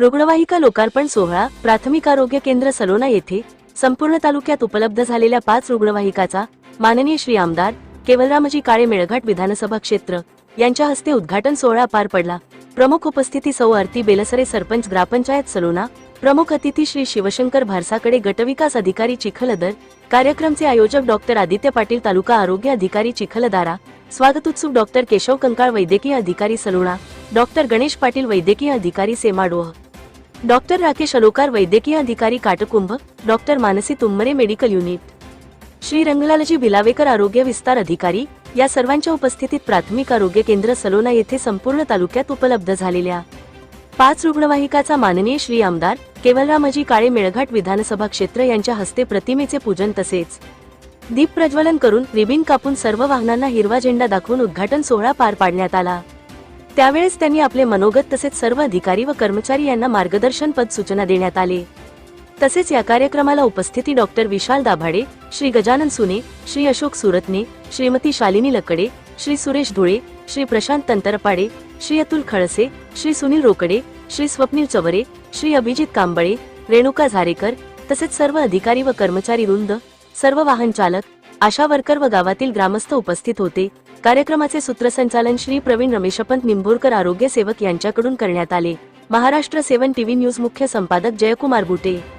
रुग्णवाहिका लोकार्पण सोहळा प्राथमिक आरोग्य केंद्र सलोना येथे संपूर्ण तालुक्यात उपलब्ध झालेल्या पाच रुग्णवाहिकाचा माननीय श्री आमदार केवलरामजी काळे मेळघाट विधानसभा क्षेत्र यांच्या हस्ते उद्घाटन सोहळा पार पडला. प्रमुख उपस्थिती सौ आरती बेलसरे सरपंच ग्रामपंचायत सलोना प्रमुख अतिथी श्री शिवशंकर भारसाकडे गटविकास अधिकारी चिखलदर कार्यक्रमचे आयोजक डॉक्टर आदित्य पाटील तालुका आरोग्य अधिकारी चिखलदारा स्वागत उत्सुक डॉक्टर केशव कंकाळ वैद्यकीय अधिकारी सलोणा डॉक्टर गणेश पाटील वैद्यकीय अधिकारी सेमाडोह. डॉक्टर राकेश अलोकार वैद्यकीय अधिकारी Katkumbh doctor Mansi Tumre medical unit. Shri Ranglalji Bhilavekar आरोग्य विस्तार अधिकारी या सर्वांच्या उपस्थितीत प्राथमिक आरोग्य केंद्र सलोना येथे संपूर्ण तालुक्यात उपलब्ध झालेल्या पाच रुग्णवाहिकाचा माननीय श्री आमदार केवलरामजी काळे मेळघाट विधानसभा क्षेत्र यांच्या हस्ते प्रतिमेचे पूजन तसेच दीप प्रज्वलन करून रिबिन कापून सर्व वाहनांना हिरवा झेंडा दाखवून उद्घाटन सोहळा पार पाडण्यात आला. त्यावेळेस त्यांनी आपले मनोगत तसेच सर्व अधिकारी व कर्मचारी यांना मार्गदर्शन पद सूचना देण्यात आले. तसेच या कार्यक्रमाला उपस्थिती डॉक्टर विशाल दाभाडे श्री गजानन सुने श्री अशोक सुरतने श्रीमती शालिनी लकडे श्री सुरेश धुळे श्री प्रशांत तंतरपाडे श्री अतुल खळसे श्री सुनील रोकडे श्री स्वप्नील चवरे श्री अभिजित कांबळे रेणुका झारेकर तसेच सर्व अधिकारी व कर्मचारी वृंद सर्व वाहन चालक आशा वर्कर व गावातील ग्रामस्थ उपस्थित होते. कार्यक्रमाचे सूत्रसंचालन श्री प्रवीण रमेशपंत निंभोरकर आरोग्य सेवक यांच्याकडून करण्यात आले. महाराष्ट्र सेवन टीव्ही न्यूज मुख्य संपादक जयकुमार बुटे.